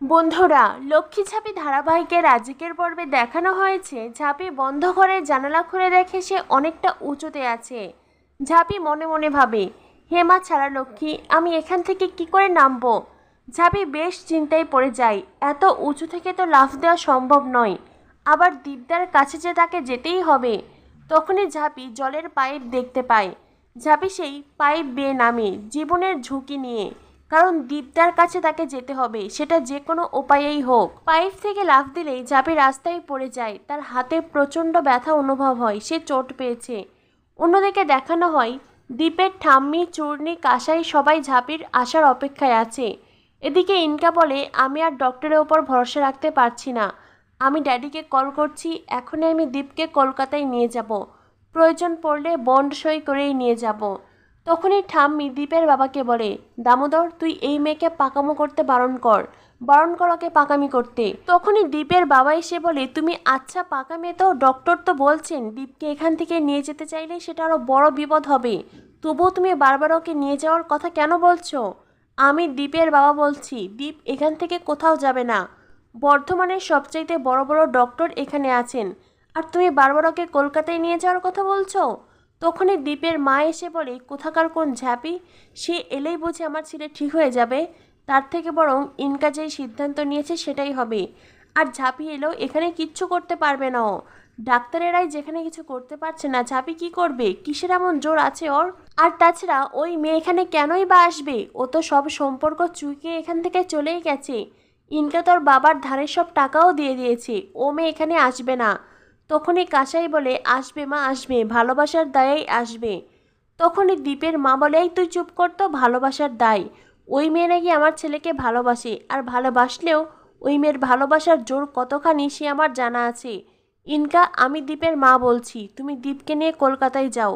বন্ধুরা, লক্ষ্মী ঝাঁপি ধারাবাহিকের আজকের পর্বে দেখানো হয়েছে। ঝাঁপি বন্ধ ঘরে জানালা খুলে দেখে সে অনেকটা উঁচুতে আছে। ঝাঁপি মনে মনে ভাবে হেমা ছাড়া লক্ষ্মী, আমি এখান থেকে কি করে নামবো? ঝাঁপি বেশ চিন্তায় পড়ে যায়, এত উঁচু থেকে তো লাফ দেওয়া সম্ভব নয়। আবার দীপদার কাছে যে তাকে যেতেই হবে। তখনই ঝাঁপি জলের পাইপ দেখতে পায়। ঝাঁপি সেই পাইপ বেয়ে নামে, জীবনের ঝুঁকি নিয়ে। কারণ দীপদার কাছে তাকে যেতে হবে, সেটা যে কোনো উপায়েই হোক। পাইপ থেকে লাফ দিলেই ঝাঁপি রাস্তায় পড়ে যায়, তার হাতে প্রচণ্ড ব্যথা অনুভব হয়, সে চোট পেয়েছে। অন্যদিকে দেখানো হয় দ্বীপের ঠাম্মি, চূর্ণি, কাসাই সবাই ঝাঁপির আসার অপেক্ষায় আছে। এদিকে ইনকা বলে, আমি আর ডক্টরের ওপর ভরসা রাখতে পারছি না। আমি ড্যাডিকে কল করছি, এখনই আমি দ্বীপকে কলকাতায় নিয়ে যাব। প্রয়োজন পড়লে বন্ড সই করেই নিয়ে যাব। তখনই ঠাম্মি দীপের বাবাকে বলে, দামোদর, তুই এই মেয়েকে পাকামো করতে বারণ কর। বারণ কর ওকে পাকামি করতে। তখনই দীপের বাবা এসে বলে, তুমি আচ্ছা পাকা মেয়ে তো, ডক্টর তো বলছেন দীপকে এখান থেকে নিয়ে যেতে চাইলে সেটা আরও বড় বিপদ হবে। তবুও তুমি বারবার ওকে নিয়ে যাওয়ার কথা কেন বলছো? আমি দ্বীপের বাবা বলছি, দ্বীপ এখান থেকে কোথাও যাবে না। বর্ধমানের সবচাইতে বড় বড় ডক্টর এখানে আছেন। আর তুমি বারবার ওকে কলকাতায় নিয়ে যাওয়ার কথা বলছো? তখনই দ্বীপের মা এসে বলে, কোথাকার কোন ঝাঁপি? সে এলেই বুঝে আমার ছেলে ঠিক হয়ে যাবে। তার থেকে বরং ইনকা যেই সিদ্ধান্ত নিয়েছে সেটাই হবে। আর ঝাঁপি এলেও এখানে কিচ্ছু করতে পারবে না ও। ডাক্তারেরাই যেখানে কিছু করতে পারছে না, ঝাঁপি কি করবে? কিসের এমন জোর আছে ওর? আর তাছাড়া ওই মেয়ে এখানে কেনই বা আসবে? ও তো সব সম্পর্ক চুইকে এখান থেকে চলেই গেছে। ইনকা তোর বাবার ধারের সব টাকাও দিয়ে দিয়েছে। ও মেয়ে এখানে আসবে না। তখনই কাসাই বলে, আসবে মা, আসবে, ভালোবাসার দায়েই আসবে। তখনই দ্বীপের মা বলে তুই চুপ করতো ভালোবাসার দায়। ওই মেয়ে নাকি আমার ছেলেকে ভালোবাসে, আর ভালোবাসলেও ওই মেয়ের ভালোবাসার জোর কতখানি সে আমার জানা আছে। ইনকা, আমি দ্বীপের মা বলছি, তুমি দ্বীপকে নিয়ে কলকাতায় যাও।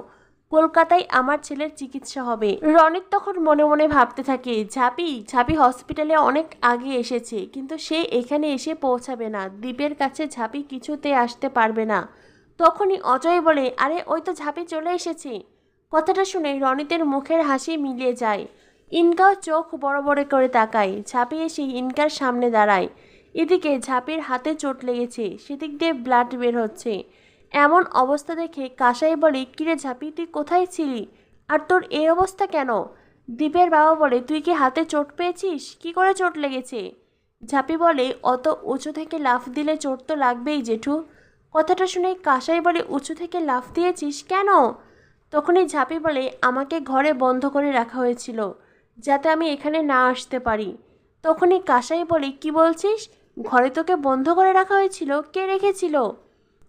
কলকাতায় আমার ছেলের চিকিৎসা হবে। রনিত তখন মনে মনে ভাবতে থাকে, ঝাপি ঝাপি হসপিটালে অনেক আগে এসেছে, কিন্তু সে এখানে এসে পৌঁছাবে না। দ্বীপের কাছে ঝাপি কিছুতে আসতে পারবে না। তখনই অজয় বলে, আরে, ওই তো ঝাপি চলে এসেছে। কথাটা শুনে রনিতের মুখের হাসি মিলিয়ে যায়। ইনকাও চোখ বড় বড় করে তাকায়। ঝাঁপি এসে ইনকার সামনে দাঁড়ায়। এদিকে ঝাঁপির হাতে চোট লেগেছে, সেদিক দিয়ে ব্লাড বের হচ্ছে। এমন অবস্থা দেখে কাসাই বলে, কিরে ঝাঁপি, তুই কোথায় ছিলি? আর তোর এই অবস্থা কেন? দীপের বাবা বলে, তুই কি হাতে চোট পেয়েছিস? কি করে চোট লেগেছে? ঝাঁপি বলে, অত উঁচু থেকে লাফ দিলে চোট তো লাগবেই, জেঠু। কথাটা শুনে কাসাই বলে, উঁচু থেকে লাফ দিয়েছিস কেন? তখনই ঝাঁপি বলে, আমাকে ঘরে বন্ধ করে রাখা হয়েছিল, যাতে আমি এখানে না আসতে পারি। তখনই কাসাই বলে, কি বলছিস? ঘরে তোকে বন্ধ করে রাখা হয়েছিল? কে রেখেছিল?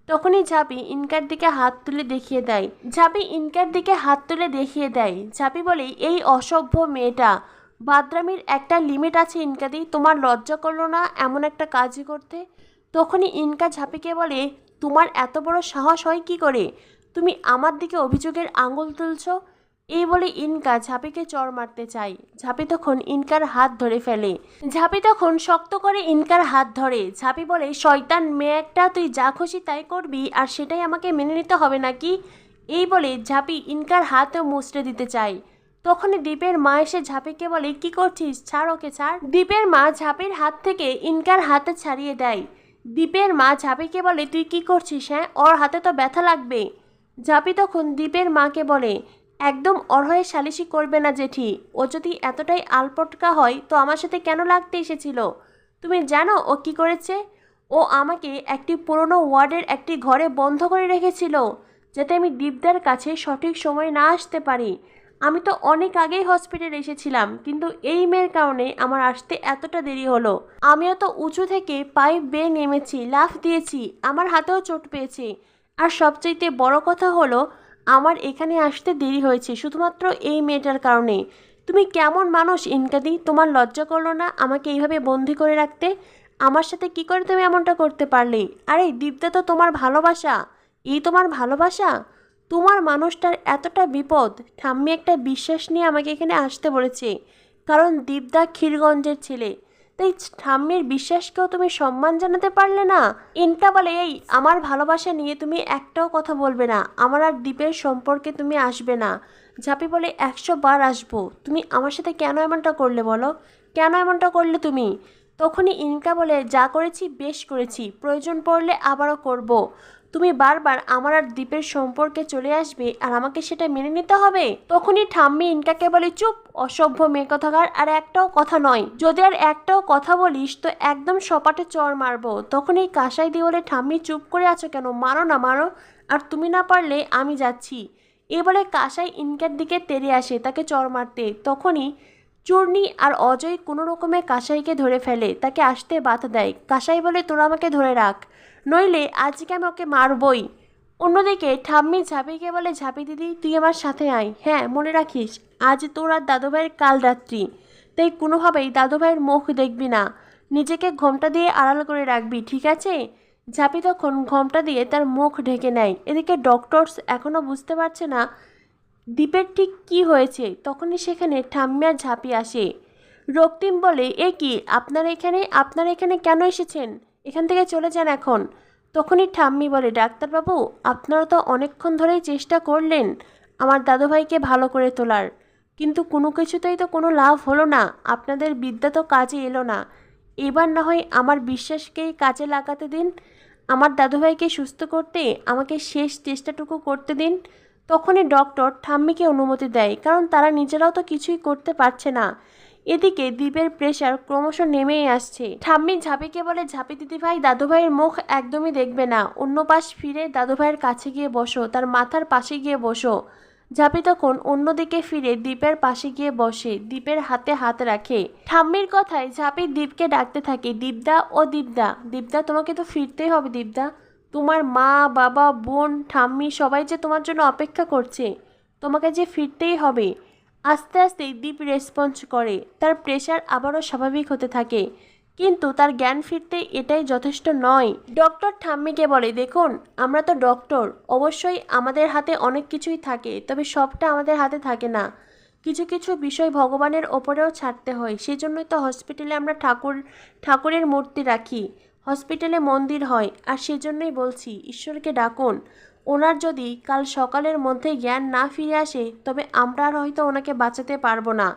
তখনই ঝাপি ইনকার দিকে হাত তুলে দেখিয়ে দেয়। ঝাপি ইনকার দিকে হাত তুলে দেখিয়ে দেয়। ঝাপি বলে, এই অসভ্য মেয়েটা, বাদরামির একটা লিমিট আছে ইনকাদি, তোমার লজ্জা করল না এমন একটা কাজই করতে? তখনই ইনকা ঝাপিকে বলে, তোমার এত বড় সাহস হয় কি করে? তুমি আমার দিকে অভিযোগের আঙুল তুলছো? এই বলে ইনকা ঝাঁপিকে চর মারতে চায়। ঝাঁপি তখন ইনকার হাত ধরে ফেলে। ঝাঁপি তখন শক্ত করে ইনকার হাত ধরে। ঝাঁপি বলে, শয়তান মেয়ে একটা তুই যা খুশি তাই করবি, আর সেটাই আমাকে মেনে নিতে হবে নাকি? এই বলে ঝাঁপি ইনকার হাতও মুচড়ে দিতে চায়। তখনই দ্বীপের মা এসে ঝাঁপিকে বলে, কি করছিস? ছাড় ওকে, ছাড়। দ্বীপের মা ঝাঁপির হাত থেকে ইনকার হাতে ছাড়িয়ে দেয়। দ্বীপের মা ঝাঁপিকে বলে, তুই কি করছিস হ্যাঁ? ওর হাতে তো ব্যথা লাগবে। ঝাঁপি তখন দ্বীপের মাকে বলে একদম অরহয়ে সালিশি করবে না জেঠি। ও যদি এতটাই আলপটকা হয়, তো আমার সাথে কেন লাগতে এসেছিল? তুমি জানো ও কি করেছে? ও আমাকে একটি পুরনো ওয়ার্ডের একটি ঘরে বন্ধ করে রেখেছিল, যাতে আমি দীপদার কাছে সঠিক সময় না আসতে পারি। আমি তো অনেক আগেই হসপিটালে এসেছিলাম, কিন্তু এই মেয়ের কারণে আমার আসতে এতটা দেরি হলো। আমিও তো উঁচু থেকে পাইপ বেয়ে নেমেছি, লাফ দিয়েছি, আমার হাতেও চোট পেয়েছি। আর সবচাইতে বড় কথা হলো আমার এখানে আসতে দেরি হয়েছে, শুধুমাত্র এই মেয়েটার কারণে তুমি কেমন মানুষ, ইনকাদি? তোমার লজ্জা করল না আমাকে এইভাবে বন্দি করে রাখতে? আমার সাথে কি করে তুমি এমনটা করতে পারলে? আরে দীপদা তো তোমার ভালোবাসা। এই তোমার ভালোবাসা? তোমার মানুষটার এতটা বিপদ, ঠাম্মি একটা বিশ্বাস নিয়ে আমাকে এখানে আসতে বলেছে। কারণ দীপদা ক্ষীরগঞ্জের ছেলে। তাই ঠাম্মির বিশ্বাসকেও তুমি সম্মান জানাতে পারলে না? ইনটা বলে, এই, আমার ভালোবাসা নিয়ে তুমি একটাও কথা বলবে না। আমার আর দ্বীপের সম্পর্কে তুমি আসবে না। ঝাঁপি বলে, একশো বার আসব। তুমি আমার সাথে কেন এমনটা করলে বলো? কেন এমনটা করলে তুমি? তখনই ইনকা বলে, যা করেছি বেশ করেছি। প্রয়োজন পড়লে আবারও করব। তুমি বারবার আমার আর দ্বীপের সম্পর্কে চলে আসবে আর আমাকে সেটা মেনে নিতে হবে? তখনই ঠাম্মি ইনকাকে বলে, চুপ, অসভ্য মেয়ে কথাকার আর একটাও কথা নয়। যদি আর একটাও কথা বলিস, তো একদম সপাটে চর মারবো। তখন এই কাঁসাই বলে ঠাম্মি চুপ করে আছো কেন? মারো না, মারো। আর তুমি না পারলে আমি যাচ্ছি। এ বলে কাঁসাই ইনকার দিকে তেড়ে আসে তাকে চর মারতে। তখনই চূর্ণি আর অজয় কোনো রকমে কাঁসাইকে ধরে ফেলে, তাকে আসতে বাধা দেয়। কাঁসাই বলে, তোরা আমাকে ধরে রাখ। নইলে আজকে আমি ওকে মারবই। অন্যদিকে ঠাম্মি ঝাঁপিকে বলে, ঝাঁপি দিদি, তুই আমার সাথে আয়। হ্যাঁ মনে রাখিস, আজ তোর আর দাদুভাইয়ের কাল রাত্রি। তাই কোনোভাবেই দাদুভাইয়ের মুখ দেখবি না। নিজেকে ঘোমটা দিয়ে আড়াল করে রাখবি, ঠিক আছে? ঝাঁপি তখন ঘোমটা দিয়ে তার মুখ ঢেকে নেয়। এদিকে ডক্টরস এখনও বুঝতে পারছে না দ্বীপের ঠিক কি হয়েছে? তখনই সেখানে ঠাম্মি আর ঝাঁপি আসে। রক্তিম বলে, এ কি, আপনার এখানে আপনার এখানে কেন এসেছেন? এখান থেকে চলে যান এখন। তখনই ঠাম্মি বলে, ডাক্তারবাবু, আপনারা তো অনেকক্ষণ ধরেই চেষ্টা করলেন আমার দাদুভাইকে ভালো করে তোলার। কিন্তু কোনো কিছুতেই তো কোনো লাভ হলো না। আপনাদের বিদ্যা তো কাজে এলো না। এবার না হয় আমার বিশ্বাসকেই কাজে লাগাতে দিন। আমার দাদুভাইকে সুস্থ করতে আমাকে শেষ চেষ্টাটুকু করতে দিন। তখনই ডক্টর ঠাম্মিকে অনুমতি দেয়, কারণ তারা নিজেরাও তো কিছুই করতে পারছে না। এদিকে দ্বীপের প্রেশার ক্রমশ নেমেই আসছে। ঠাম্মি ঝাঁপিকে বলে, ঝাঁপি দিদিভাই, দাদুভাইয়ের মুখ একদমই দেখবে না। অন্য পাশ ফিরে দাদুভাইয়ের কাছে গিয়ে বসো, তার মাথার পাশে গিয়ে বসো। ঝাঁপি তখন অন্যদিকে ফিরে দ্বীপের পাশে গিয়ে বসে, দ্বীপের হাতে হাত রাখে। ঠাম্মির কথায় ঝাঁপি দ্বীপকে ডাকতে থাকে দীপদা ও দীপদা দীপদা তোমাকে তো ফিরতেই হবে দীপদা তোমার মা, বাবা, বোন, ঠাম্মি সবাই যে তোমার জন্য অপেক্ষা করছে, তোমাকে যে ফিরতেই হবে, আস্তে আস্তে দীপ রেসপন্স করে। তার প্রেশার আবারও স্বাভাবিক হতে থাকে। কিন্তু তার জ্ঞান ফিরতে এটাই যথেষ্ট নয়। ডক্টর ঠাম্মিকে বলে, দেখুন, আমরা তো ডক্টর অবশ্যই আমাদের হাতে অনেক কিছুই থাকে, তবে সবটা আমাদের হাতে থাকে না। কিছু কিছু বিষয় ভগবানের ওপরেও ছাড়তে হয়, সেজন্যই তো হসপিটালে আমরা ঠাকুর, ঠাকুরের মূর্তি রাখি। হসপিটালে মন্দির হয়, আর সেজন্যই বলছি, ঈশ্বরকে ডাকুন। ওনার যদি কাল সকালের মধ্যে জ্ঞান না ফিরে আসে, তবে আমরা আর হয়তো ওনাকে বাঁচাতে পারব না।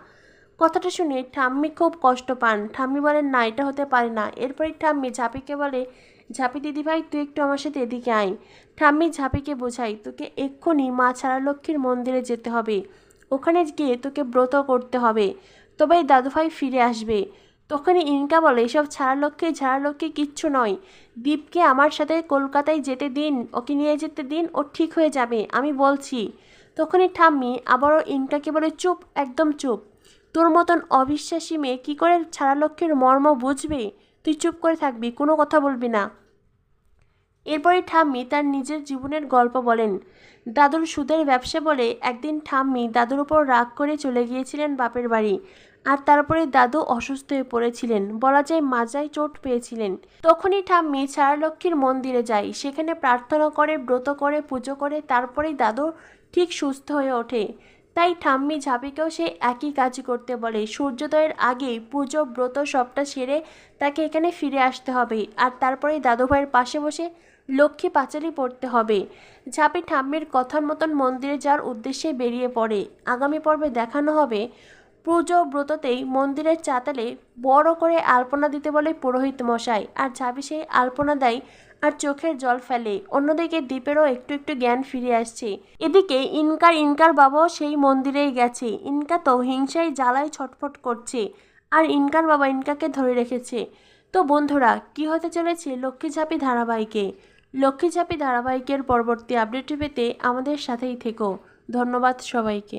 কথাটা শুনে ঠাম্মি খুব কষ্ট পান। ঠাম্মি বলেন, না, এটা হতে পারে না। এরপরে ঠাম্মি ঝাঁপিকে বলে, ঝাঁপি দিদিভাই তুই একটু আমার সাথে এদিকে আয়। ঠাম্মি ঝাঁপিকে বোঝাই তোকে এক্ষুনি মা ছাড়া লক্ষ্মীর মন্দিরে যেতে হবে। ওখানে গিয়ে তোকে ব্রত করতে হবে। তবেই দাদুভাই ফিরে আসবে। তখনই ইনকা বলে, এসব ছাড়া লক্ষ্যে ঝাড়া লক্ষ্যে কিচ্ছু নয়। দীপকে আমার সাথে কলকাতায় যেতে দিন, ওকে নিয়ে যেতে দিন, ও ঠিক হয়ে যাবে, আমি বলছি। তখনই ঠাম্মি আবারও ইনকাকে বলে, চুপ, একদম চুপ। তোর মতন অবিশ্বাসী মেয়ে কী করে ছাড়া লক্ষ্যের মর্ম বুঝবে? তুই চুপ করে থাকবি, কোনো কথা বলবি না। এরপরে ঠাম্মি তার নিজের জীবনের গল্প বলেন। দাদুর সুদের ব্যবসা বলে একদিন ঠাম্মি দাদুর উপর রাগ করে চলে গিয়েছিলেন বাপের বাড়ি। আর তারপরে দাদু অসুস্থ হয়ে পড়েছিলেন। বলা যায় মাজায় চোট পেয়েছিলেন। তখনই ঠাম্মি ছাড়ালক্ষ্মীর মন্দিরে যায়। সেখানে প্রার্থনা করে, ব্রত করে, পুজো করে, তারপরেই দাদু ঠিক সুস্থ হয়ে ওঠে। তাই ঠাম্মি ঝাঁপিকেও সে একই কাজ করতে বলে। সূর্যোদয়ের আগে পুজো, ব্রত সবটা সেরে তাকে এখানে ফিরে আসতে হবে। আর তারপরেই দাদুভাইয়ের পাশে বসে লক্ষ্মী পাঁচালি পড়তে হবে। ঝাঁপি ঠাম্মির কথার মতন মন্দিরে যাওয়ার উদ্দেশ্যে বেরিয়ে পড়ে। আগামী পর্বে দেখানো হবে পুজো ব্রততেই মন্দিরের চাতালে বড় করে আলপনা দিতে বলে পুরোহিত মশাই। আর ঝাঁপি সেই আলপনা দেয় আর চোখের জল ফেলে। অন্যদিকে দ্বীপেরও একটু একটু জ্ঞান ফিরে আসছে। এদিকে ইনকার ইনকার বাবাও সেই মন্দিরেই গেছে। ইনকা তো হিংসায় জ্বালায় ছটফট করছে। আর ইনকার বাবা ইনকাকে ধরে রেখেছে। তো বন্ধুরা, কি হতে চলেছে লক্ষ্মী ঝাঁপি ধারাবাহিকে? লক্ষ্মী ঝাঁপি ধারাবাহিকের পরবর্তী আপডেট পেতে আমাদের সাথেই থেকো। ধন্যবাদ সবাইকে।